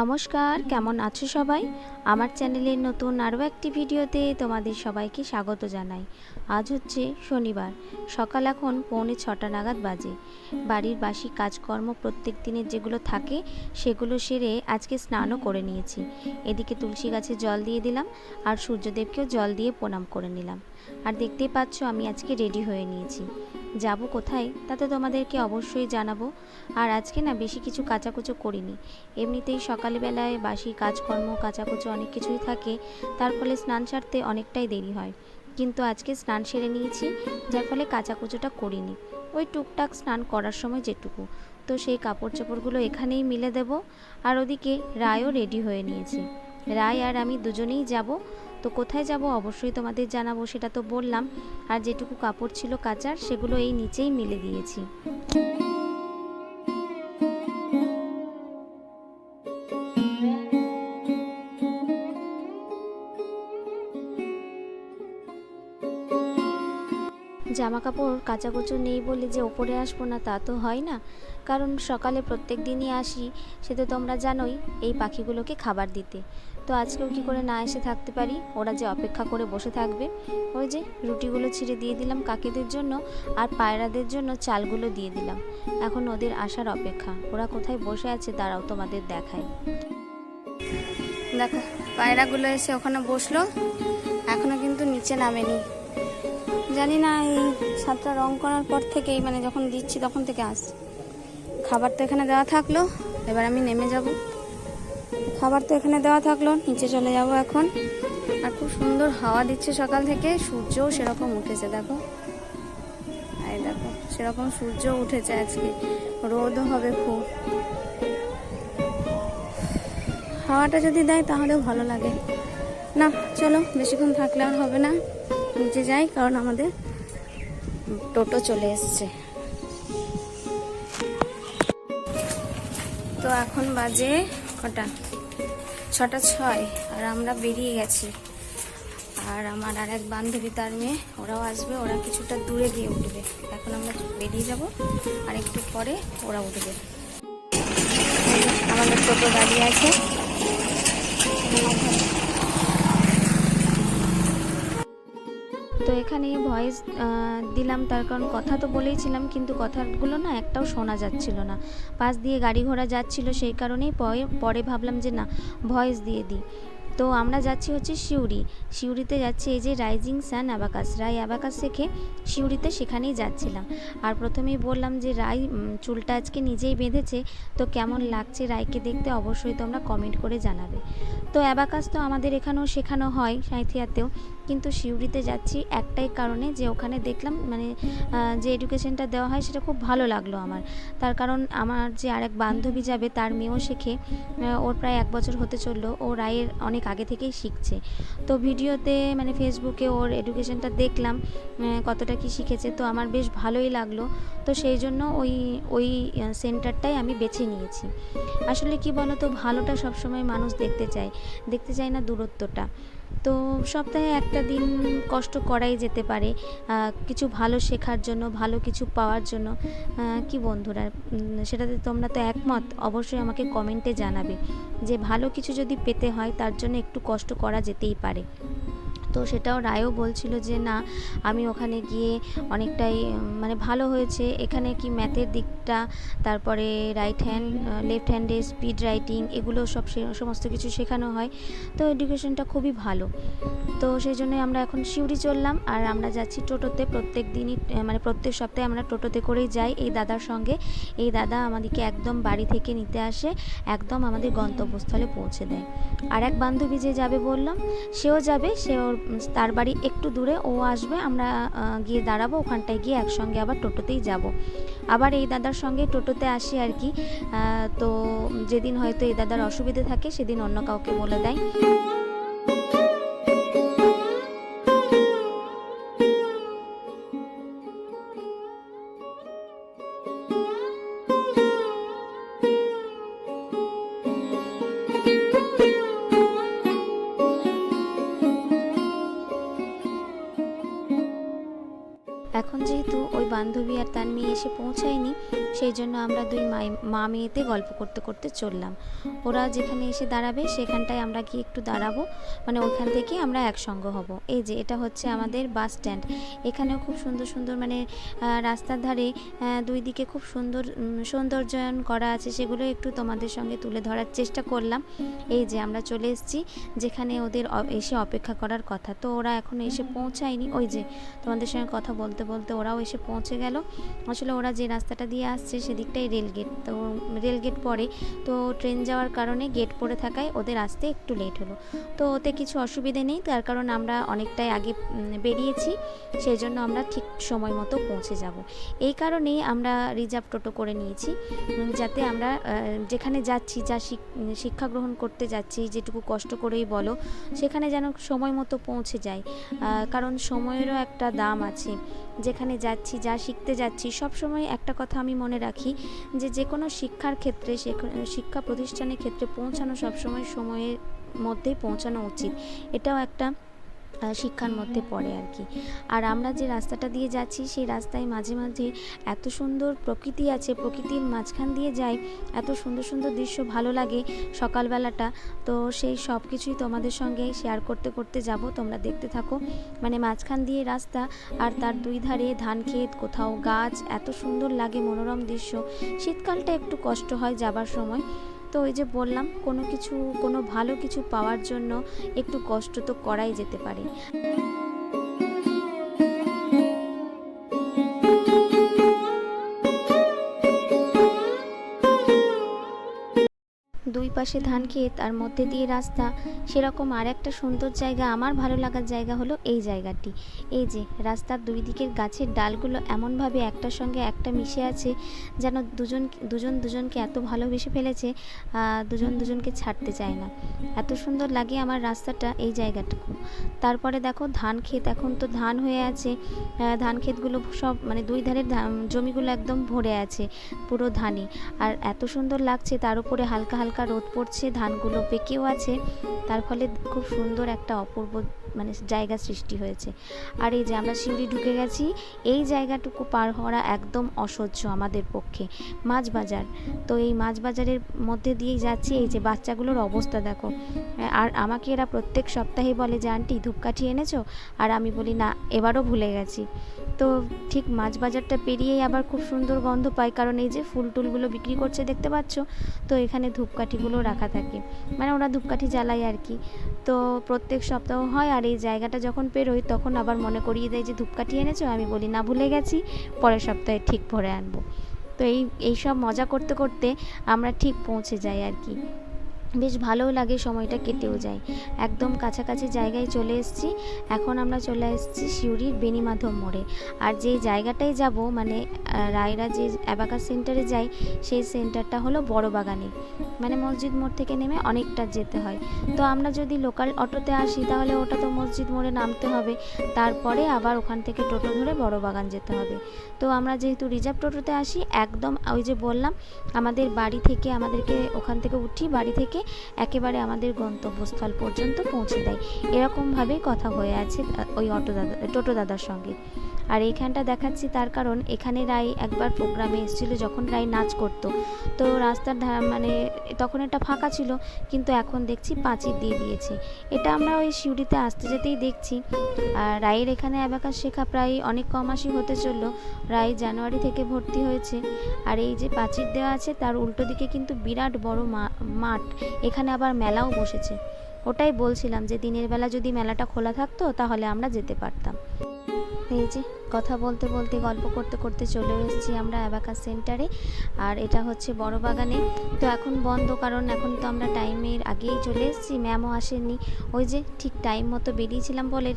নমস্কার, কেমন আছো সবাই? আমার চ্যানেলের নতুন আরও একটি ভিডিওতে তোমাদের সবাইকে স্বাগত জানাই। আজ হচ্ছে শনিবার, সকাল এখন পৌনে ছটা নাগাদ বাজে। বাড়ির বাসি কাজকর্ম প্রত্যেক দিনের যেগুলো থাকে, সেগুলো সেরে আজকে স্নানও করে নিয়েছি। এদিকে তুলসী গাছে জল দিয়ে দিলাম আর সূর্যদেবকেও জল দিয়ে প্রণাম করে নিলাম। আর দেখতেই পাচ্ছ আমি আজকে রেডি হয়ে নিয়েছি। যাব কোথায়? তাতে তোমাদেরকে অবশ্যই জানাব। আর আজকে না বেশি কিছু কাচাকুচো করিনি। এমনিতেই সকালবেলায় বাসি কাজকর্ম, কাচাকুচো অনেক কিছুই থাকে। তার ফলে স্নান সারতে অনেকটাই দেরি হয়। কিন্তু আজকে স্নান সেরে নিয়েছি, যার ফলে কাচাকুচোটা করিনি। ওই টুকটাক স্নান করার সময় যেটুকু। তো সেই কাপড় চোপড়গুলো এখানেই মিলে দেব। আর ওদিকে রায়ও রেডি হয়ে নিয়েছে। রায় আর আমি দুজনেই যাব। তো কোথায় যাব অবশ্যই তোমাদের জানাব, সেটা তো বললাম। আর যেটুকু কাপড় ছিল কাচার, সেগুলো এই নিচেই মিলে দিয়েছি। জামা কাপড় কাচাকুচো নেই বলে যে ওপরে আসব না, তা তো হয় না। কারণ সকালে প্রত্যেক দিনই আসি, সে তো তোমরা জানোই, এই পাখিগুলোকে খাবার দিতে। তো আজকেও কি করে না এসে থাকতে পারি? ওরা যে অপেক্ষা করে বসে থাকবে। ওই যে রুটিগুলো ছিঁড়ে দিয়ে দিলাম কাকিদের জন্য আর পায়রাদের জন্য চালগুলো দিয়ে দিলাম। এখন ওদের আসার অপেক্ষা। ওরা কোথায় বসে আছে তারাও তোমাদের দেখায়। দেখো, পায়রাগুলো এসে ওখানে বসল। এখনও কিন্তু নিচে নামেনি। জানি না এই সাতটা রং করার পর থেকেই মানে যখন দিচ্ছি তখন থেকে আস খাবার তো এখানে দেওয়া থাকল। এবার আমি নেমে যাব। খাবার তো এখানে দেওয়া থাকল, নিচে চলে যাব এখন। আর খুব সুন্দর হাওয়া দিচ্ছে সকাল থেকে, সূর্যও সেরকম উঠেছে, দেখো। এই দেখো, সেরকম সূর্য উঠেছে আজকে, রোদও হবে খুব। হাওয়াটা যদি দেয় তাহলেও ভালো লাগে। না, চলো, বেশিক্ষণ থাকলে আর হবে না, নিচে যাই, কারণ আমাদের টোটো চলে এসছে। তো এখন বাজে কটা? ছটা ছয় আর আমরা বেরিয়ে গেছি। আর আমার আর এক বান্ধবী তার মেয়ে, ওরাও আসবে, ওরা কিছুটা দূরে গিয়ে উঠবে। এখন আমরা বেরিয়ে যাব আর একটু পরে ওরা উঠবে। আমাদের টোটো দাঁড়িয়ে আছে। এখানে ভয়েস দিলাম তার কারণ কথা তো বলেইছিলাম, কিন্তু কথাগুলো না একটাও শোনা যাচ্ছিল না। পাশ দিয়ে গাড়ি ঘোড়া যাচ্ছিল সেই কারণেই পরে ভাবলাম যে না, ভয়েস দিয়ে দিই। তো আমরা যাচ্ছি হচ্ছে সিউড়ি। সিউড়িতে যাচ্ছি এই যে রাইজিং সান অ্যাবাকাস। রাই অ্যাবাকাস শেখে সিউড়িতে সেখানেই যাচ্ছিলাম। আর প্রথমেই বললাম যে রাই চুলটা আজকে নিজেই বেঁধেছে, তো কেমন লাগছে রায়কে দেখতে অবশ্যই তোমরা কমেন্ট করে জানাবে। তো অ্যাবাকাস তো আমাদের এখানেও শেখানো হয় সাঁথিয়াতেও কিন্তু সিউড়িতে যাচ্ছি একটাই কারণে যে ওখানে দেখলাম মানে যে এডুকেশনটা দেওয়া হয় সেটা খুব ভালো লাগল আমার। তার কারণ আমার যে আরেক বান্ধবী যাবে, তার মেয়েও শেখে ওর প্রায় এক বছর হতে চলল, ও রায়ের অনেক আগে থেকেই শিখছে। তো ভিডিওতে মানে ফেসবুকে ওর এডুকেশনটা দেখলাম কতটা কি শিখেছে, তো আমার বেশ ভালোই লাগল। তো সেই জন্য ওই ওই সেন্টারটাই আমি বেছে নিয়েছি। আসলে কি বলো তো ভালোটা সবসময় মানুষ দেখতে চায়। দেখতে চায় না দূরত্বটা। তো সপ্তাহে একটা দিন কষ্ট করাই যেতে পারে কিছু ভালো শেখার জন্য, ভালো কিছু পাওয়ার জন্য। কি বন্ধুরা সেটাতে তোমরা তো একমত, অবশ্যই আমাকে কমেন্টে জানাবে যে ভালো কিছু যদি পেতে হয় তার জন্য একটু কষ্ট করা যেতেই পারে। তো সেটাও রায়ও বলছিল যে, না, আমি ওখানে গিয়ে অনেকটাই মানে ভালো হয়েছে। এখানে কি ম্যাথের দিকটা, তারপরে রাইট হ্যান্ড লেফট হ্যান্ডে স্পিড রাইটিং এগুলো সব সমস্ত কিছু শেখানো হয়। তো এডুকেশনটা খুবই ভালো। তো সেই জন্য আমরা এখন সিউড়ি চললাম। আর আমরা যাচ্ছি টোটোতে প্রত্যেক দিনই মানে প্রত্যেক সপ্তাহে আমরা টোটোতে করেই যাই এই দাদার সঙ্গে। এই দাদা আমাদেরকে একদম বাড়ি থেকে নিতে আসে, একদম আমাদের গন্তব্যস্থলে পৌঁছে দেয়। আর এক বান্ধবী যে যাবে বললাম, সেও যাবে, সে ওর তার বাড়ি একটু দূরে, ও আসবে, আমরা গিয়ে দাঁড়াবো, ওখানটায় গিয়ে একসঙ্গে আবার টোটোতেই যাব। আবার এই দাদার সঙ্গে টোটোতে আসি আর কি। তো যেদিন হয়তো এই দাদার অসুবিধে থাকে, সেদিন অন্য কাউকে বলে দেয়। বান্ধবী আর তার মেয়ে এসে পৌঁছায়নি, সেই জন্য আমরা দুই মা মেয়েতে গল্প করতে করতে চললাম। ওরা যেখানে এসে দাঁড়াবে সেখানটায় আমরা গিয়ে একটু দাঁড়াবো। মানে ওখান থেকে আমরা একসঙ্গ হব। এই যে এটা হচ্ছে আমাদের বাস স্ট্যান্ড। এখানেও খুব সুন্দর সুন্দর মানে রাস্তার ধারে দুই দিকে খুব সুন্দর সৌন্দর্যায়ন করা আছে সেগুলো একটু তোমাদের সঙ্গে তুলে ধরার চেষ্টা করলাম। এই যে আমরা চলে এসেছি যেখানে ওদের এসে অপেক্ষা করার কথা। তো ওরা এখনও এসে পৌঁছায়নি। ওই যে তোমাদের সঙ্গে কথা বলতে বলতে ওরাও এসে পৌঁছে গেল। আসলে ওরা যে রাস্তাটা দিয়ে আসছে সেদিকটাই রেলগেট। তো রেলগেট পরে। তো ট্রেন যাওয়ার কারণে গেট পড়ে থাকায় ওদের আসতে একটু লেট হলো। তো ওতে কিছু অসুবিধে নেই, তার কারণ আমরা অনেকটাই আগে বেরিয়েছি সেই জন্য আমরা ঠিক সময় মতো পৌঁছে যাব। এই কারণেই আমরা রিজার্ভ টোটো করে নিয়েছি যাতে আমরা যেখানে যাচ্ছি, যা শিক- শিক্ষা গ্রহণ করতে যাচ্ছি, যেটুকু কষ্ট করেই বলো, সেখানে যেন সময় মতো পৌঁছে যায়। কারণ সময়েরও একটা দাম আছে। যেখানে যাচ্ছি, যা শিখতে যাচ্ছি সবসময় একটা কথা আমি মনে রাখি যে যে কোনো শিক্ষার ক্ষেত্রে শিক্ষা প্রতিষ্ঠানের ক্ষেত্রে পৌঁছানো সবসময় সময়ের মধ্যেই পৌঁছানো উচিত। এটাও একটা শিক্ষার মধ্যে পড়ে আর কি। আর আমরা যে রাস্তাটা দিয়ে যাচ্ছি সেই রাস্তায় মাঝে মাঝে এত সুন্দর প্রকৃতি আছে প্রকৃতির মাঝখান দিয়ে যাই এত সুন্দর সুন্দর দৃশ্য ভালো লাগে সকালবেলাটা। তো সেই সব কিছুই তোমাদের সঙ্গে শেয়ার করতে করতে যাব। তোমরা দেখতে থাকো। মানে মাঝখান দিয়ে রাস্তা আর তার দুই ধারে ধান ক্ষেত কোথাও গাছ এত সুন্দর লাগে মনোরম দৃশ্য। শীতকালটা একটু কষ্ট হয় যাবার সময়। তো ওই যে বললাম, কোনো কিছু, কোনো ভালো কিছু পাওয়ার জন্য একটু কষ্ট তো করাই যেতে পারে। পাশে ধান ক্ষেত আর মধ্যে দিয়ে রাস্তা, সেরকম আর একটা সুন্দর জায়গা, আমার ভালো লাগার জায়গা হলো এই জায়গাটি। এই যে, রাস্তার দুই দিকের গাছের ডালগুলো এমনভাবে একটার সঙ্গে একটা মিশে আছে, যেন দুজন দুজন দুজনকে এত ভালোবেসে ফেলেছে দুজন দুজনকে ছাড়তে চায় না। এত সুন্দর লাগে আমার রাস্তাটা, এই জায়গাটুকু। তারপরে দেখো, ধান ক্ষেত, এখন তো ধান হয়ে আছে ধান ক্ষেতগুলো সব মানে দুই ধারের জমিগুলো একদম ভরে আছে, পুরো ধানে আর এত সুন্দর লাগছে, তার উপরে হালকা হালকা রোদ পড়ছে, ধানগুলো পেকেও আছে, তার ফলে খুব সুন্দর একটা অপূর্ব মানে জায়গা সৃষ্টি হয়েছে। আর এই যে আমরা সিউড়ি ঢুকে গেছি, এই জায়গাটুকু পার হওয়া একদম অসহ্য আমাদের পক্ষে। মাছ বাজার, তো এই মাছ বাজারের মধ্যে দিয়েই যাচ্ছি, এই যে বাচ্চাগুলোর অবস্থা দেখো। আর আমাকে এরা প্রত্যেক সপ্তাহে বলে যে, আন্টি, ধূপকাঠি এনেছো? আর আমি বলি, না, এবারও ভুলে গেছি। তো ঠিক মাছ বাজারটা পেরিয়েই আবার খুব সুন্দর গন্ধ পাই, কারণ এই যে ফুল টুলগুলো বিক্রি করছে, দেখতে পাচ্ছ? তো এখানে ধূপকাঠিগুলো রাখা থাকে। মানে ওরা ধূপকাঠি জ্বালায় আর কি। তো প্রত্যেক সপ্তাহ হয় আর এই জায়গাটা যখন পেরোই তখন আবার মনে করিয়ে দেয় যে, ধূপকাঠি এনেছো? আমি বলি, না, ভুলে গেছি। পরের সপ্তাহে ঠিক ভরে আনব। তো এই এইসব মজা করতে করতে আমরা ঠিক পৌঁছে যাই আর কি। বেশ ভালোও লাগে সময়টা কেটেও যায়। একদম কাছাকাছি জায়গায় চলে এসেছি। এখন আমরা চলে এসেছি সিউড়ির বেনিমাধব মোড়ে। আর যে জায়গাটায় যাব মানে রায়রা যে অ্যাবাকাস সেন্টারে যাই সেই সেন্টারটা হলো বড় বাগানে মানে মসজিদ মোড় থেকে নেমে অনেকটা যেতে হয়। তো আমরা যদি লোকাল অটোতে আসি, তাহলে ওটা তো মসজিদ মোড়ে নামতে হবে। তারপরে আবার ওখান থেকে টোটো ধরে বড় বাগান যেতে হবে। তো আমরা যেহেতু রিজার্ভ টোটোতে আসি, একদম ওই যে বললাম, আমাদের বাড়ি থেকে, আমাদেরকে ওখান থেকে উঠি, বাড়ি থেকে একেবারে আমাদের গন্তব্যস্থল পর্যন্ত পৌঁছে দেয়। এরকমভাবেই কথা হয়ে আছে ওই অটো দাদা টোটো দাদার সঙ্গে। আর এইখানটা দেখাচ্ছি তার কারণ এখানে রায় একবার প্রোগ্রামে এসেছিল যখন রায় নাচ করতো। তো রাস্তার মানে তখন এটা ফাঁকা ছিল, কিন্তু এখন দেখছি পাঁচির দিয়ে দিয়েছে। এটা আমরা ওই সিউড়িতে আসতে যেতেই দেখছি। আর রায়ের এখানে অ্যাবাকাস শেখা প্রায় অনেক কমাসই হতে চলল। রায় জানুয়ারি থেকে ভর্তি হয়েছে। আর এই যে প্রাচীর দেওয়া আছে তার উল্টো দিকে কিন্তু বিরাট বড় মাঠ। এখানে আবার মেলাও বসেছে। ওটাই বলছিলাম যে দিনের বেলা যদি মেলাটা খোলা থাকতো তাহলে আমরা যেতে পারতাম। এই যে কথা বলতে বলতে, গল্প করতে করতে চলে এসেছি আমরা অ্যাবাকাস সেন্টারে। আর এটা হচ্ছে বড় বাগানে। তো এখন বন্ধ, কারণ এখন তো আমরা টাইমের আগেই চলে এসেছি, ম্যামও আসেননি। ওই যে ঠিক টাইম মতো বেরিয়েছিলাম বলে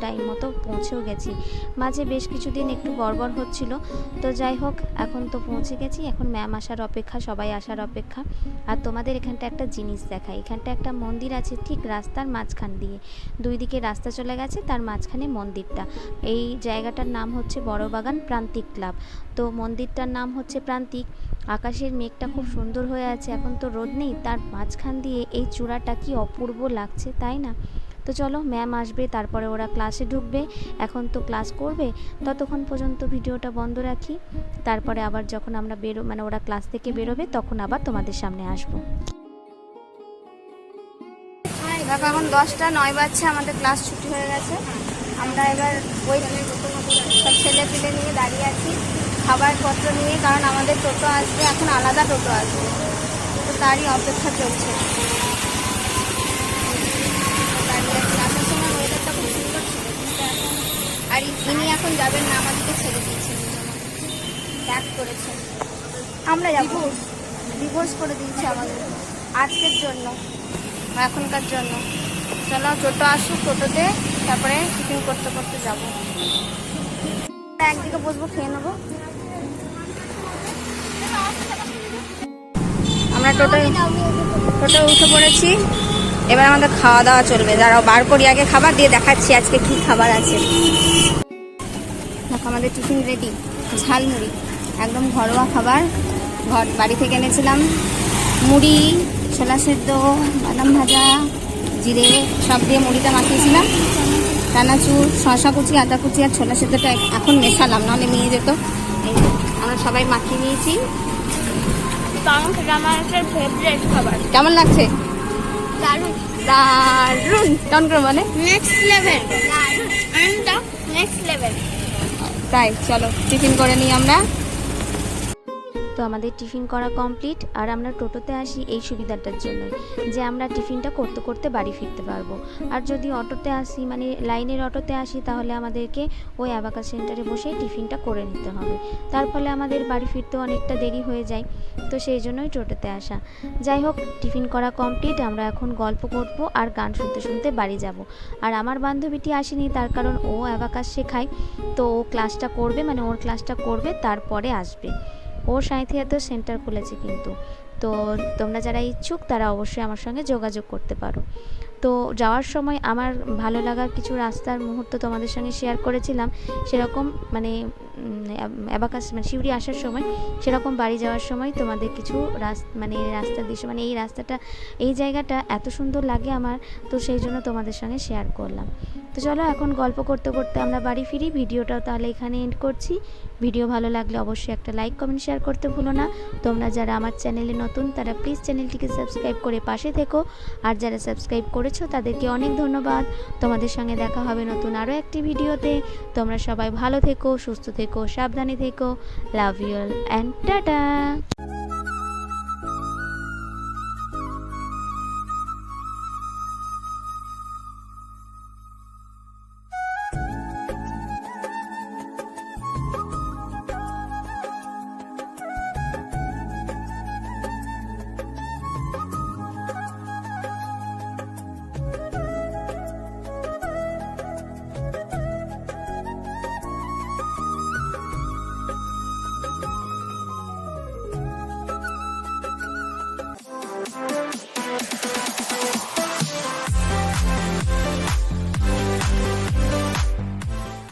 টাইম মতো পৌঁছেও গেছি। মাঝে বেশ কিছুদিন একটু গড়বড় হচ্ছিল। তো যাই হোক, এখন তো পৌঁছে গেছি। এখন ম্যাম আসার অপেক্ষা, সবাই আসার অপেক্ষা। আর তোমাদের এখানটা একটা জিনিস দেখায় এখানটা একটা মন্দির আছে ঠিক রাস্তার মাঝখান দিয়ে। দুই দিকে রাস্তা চলে গেছে, তার মাঝখানে মন্দিরটা। এই জায়গাটার নাম হচ্ছে বড়বাগান প্রান্তিক ক্লাব। তো মন্দিরটার নাম হচ্ছে প্রান্তিক। আকাশের মেঘটা খুব সুন্দর হয়ে আছে, এখন তো রোদ নেই। তার মাঝখান দিয়ে এই চূড়াটা কি অপূর্ব লাগছে, তাই না? তো চলো ম্যাম আসবে, তারপরে ওরা ক্লাসে ঢুকবে। এখন তো ক্লাস করবে। ততক্ষণ পর্যন্ত ভিডিওটা বন্ধ রাখি। তারপরে আবার যখন আমরা বেরো মানে ওরা ক্লাস থেকে বেরোবে, তখন আবার তোমাদের সামনে আসব। দেখো এখন দশটা, নয় বাজছে, আমাদের ক্লাস ছুটি হয়ে গেছে। আমরা এবার ওই সব ছেলে পিলে নিয়ে দাঁড়িয়ে আছি খাবারপত্র নিয়ে কারণ আমাদের টোটো আসবে এখন আলাদা টোটো আসবে। তো তারই অপেক্ষা চলছে। আর ইনি এখন যাবেন না আমাদেরকে ছেড়ে দিয়েছেন। ব্যাক করেছে আমরা যাব। ডিভোর্স করে দিয়েছে আমাদের। আজকের জন্য। এখনকার জন্য। চলো টোটো আসুক টোটোতে তারপরে টিফিন করতে করতে যাব। একদিকে বসবো, খেয়ে নেব। আমরা টোটো টোটো উঠে পড়েছি। এবার আমাদের খাওয়া দাওয়া চলবে। যারা বার করি আগে খাবার, দিয়ে দেখাচ্ছি আজকে কি খাবার আছে। দেখো, আমাদের টিফিন রেডি ঝালমুড়ি, একদম ঘরোয়া খাবার। ঘর, বাড়ি থেকে এনেছিলাম। মুড়ি, ছোলা সেদ্ধ, বাদাম ভাজা, জিরে, সব দিয়ে মুড়িটা মাখিয়েছিলাম। চানাচুর শশা কুচি আদা কুচি আর ছোলা সেদ্ধটা এখন মেশালাম নাহলে নিয়ে যেত। আমরা সবাই মাখিয়ে নিয়েছি। কেমন লাগছে? দারুণ। কেমন করে বলে নেক্সট লেভেল নেক্সট লেভেল তাই চলো টিফিন করে নিই আমরা। তো আমাদের টিফিন করা কমপ্লিট আর আমরা টোটোতে আসি এই সুবিধাটার জন্য যে আমরা টিফিনটা করতে করতে বাড়ি ফিরতে পারব। আর যদি অটোতে আসি মানে লাইনের অটোতে আসি, তাহলে আমাদেরকে ওই অ্যাবাকাস সেন্টারে বসেই টিফিনটা করে নিতে হবে। তার ফলে আমাদের বাড়ি ফিরতে অনেকটা দেরি হয়ে যায়, তো সেই জন্যই টোটোতে আসা। যাই হোক, টিফিন করা কমপ্লিট, আমরা এখন গল্প করব আর গান শুনতে শুনতে বাড়ি যাব। আর আমার বান্ধবীটি আসেনি, তার কারণ ও অ্যাবাকাস শেখায়, তো ও ক্লাসটা করবে মানে ওর ক্লাসটা করবে, তারপরে আসবে। ও সাঁইথিয়াতেও সেন্টার খুলেছে কিন্তু। তো তোমরা যারা ইচ্ছুক, তারা অবশ্যই আমার সঙ্গে যোগাযোগ করতে পারো। তো যাওয়ার সময় আমার ভালো লাগার কিছু রাস্তার মুহূর্ত তোমাদের সঙ্গে শেয়ার করেছিলাম। সেরকম মানে অ্যাবাকাস মানে শিউরি আসার সময় সেরকম বাড়ি যাওয়ার সময় তোমাদের কিছু রাস মানে রাস্তার দৃশ্য মানে এই রাস্তাটা, এই জায়গাটা এত সুন্দর লাগে আমার। তো সেই জন্য তোমাদের সঙ্গে শেয়ার করলাম। তো চলো এখন গল্প করতে করতে আমরা বাড়ি ফিরি। ভিডিওটাও তাহলে এখানে এন্ড করছি। ভিডিও ভালো লাগলে অবশ্যই একটা লাইক কমেন্ট শেয়ার করতে ভুলো না। তোমরা যারা আমার চ্যানেলে নতুন, তারা প্লিজ চ্যানেলটিকে সাবস্ক্রাইব করে পাশে থেকো। আর যারা সাবস্ক্রাইব করেছ, তাদেরকে অনেক ধন্যবাদ। তোমাদের সঙ্গে দেখা হবে নতুন আরও একটি ভিডিওতে। তোমরা সবাই ভালো থেকো, সুস্থ থেকো, সাবধানে থেকো। Love you and tata